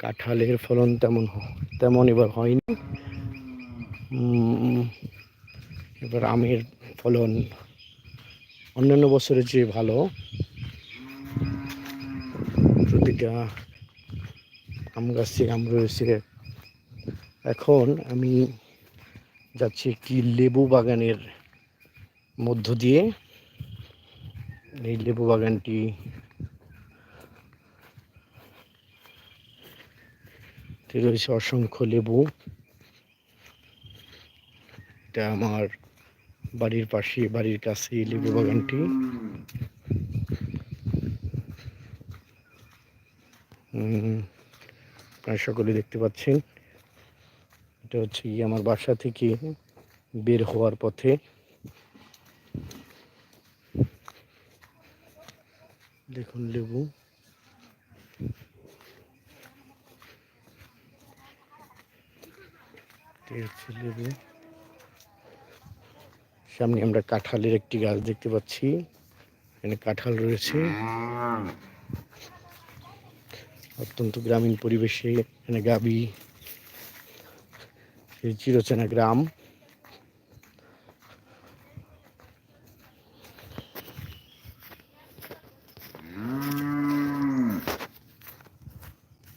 কাঁঠালের ফলন তেমন তেমন এবার হয়নি। এবার আমের ফলন অন্যান্য বছরের চেয়ে ভালো। প্রতিটা আম গাছে আম রয়েছে। এখন আমি যাচ্ছি একটি লেবু বাগানের মধ্য দিয়ে। এই লেবু বাগানটি রয়েছে অসংখ্য লেবু। এটা আমার বাড়ির পাশে, বাড়ির কাছে লেবু বাগানটি। আপনারা সকলে দেখতে পাচ্ছেন। এটা হচ্ছে গিয়ে আমার বাসা থেকে বের হওয়ার পথে। দেখুন লেবু। সামনে আমরা কাঁঠালের একটি গাছ দেখতে পাচ্ছি। এখানে কাঁঠাল রয়েছে। অত্যন্ত গ্রামীণ পরিবেশে এখানে গাবি চিরচেনা গ্রাম।